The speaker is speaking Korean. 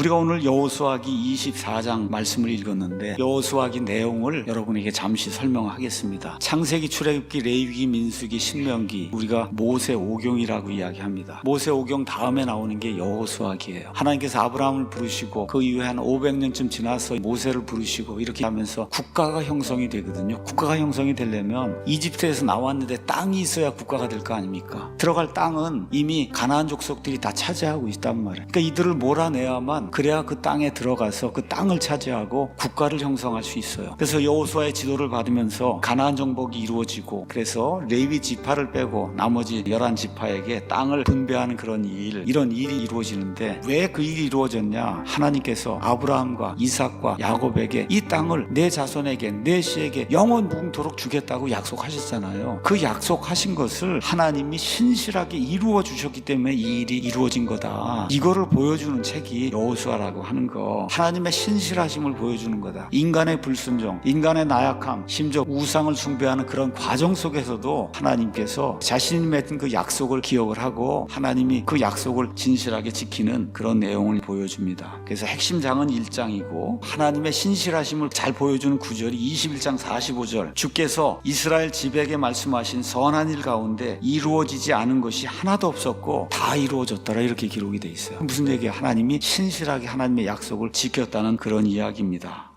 우리가 오늘 여호수아기 24장 말씀을 읽었는데 여호수아기 내용을 여러분에게 잠시 설명하겠습니다. 창세기, 출애굽기, 레위기, 민수기, 신명기 우리가 모세 오경이라고 이야기합니다. 모세 오경 다음에 나오는 게 여호수아기예요. 하나님께서 아브라함을 부르시고 그 이후에 한 500년쯤 지나서 모세를 부르시고 이렇게 하면서 국가가 형성이 되거든요. 국가가 형성이 되려면 이집트에서 나왔는데 땅이 있어야 국가가 될 거 아닙니까? 들어갈 땅은 이미 가나안 족속들이 다 차지하고 있단 말이에요. 그러니까 이들을 몰아내야만 그래야 그 땅에 들어가서 그 땅을 차지하고 국가를 형성할 수 있어요. 그래서 여호수아의 지도를 받으면서 가나안 정복이 이루어지고 그래서 레위 지파를 빼고 나머지 11지파에게 땅을 분배하는 그런 일 이런 일이 이루어지는데 왜 그 일이 이루어졌냐? 하나님께서 아브라함과 이삭과 야곱에게 이 땅을 내 자손에게 내 씨에게 영원 무궁토록 주겠다고 약속하셨잖아요. 그 약속하신 것을 하나님이 신실하게 이루어 주셨기 때문에 이 일이 이루어진 거다. 이거를 보여주는 책이 여호수 아라고 하는 거. 하나님의 신실하심을 보여주는 거다. 인간의 불순종, 인간의 나약함, 심지어 우상을 숭배하는 그런 과정 속에서도 하나님께서 자신이 맺은 그 약속을 기억을 하고 하나님이 그 약속을 진실하게 지키는 그런 내용을 보여줍니다. 그래서 핵심 장은 1장이고 하나님의 신실하심을 잘 보여주는 구절이 21장 45절 주께서 이스라엘 지백에 말씀하신 선한 일 가운데 이루어지지 않은 것이 하나도 없었고 다 이루어졌더라 이렇게 기록이 돼 있어요. 무슨 얘기야? 하나님이 신 실하게 하나님의 약속을 지켰다는 그런 이야기입니다.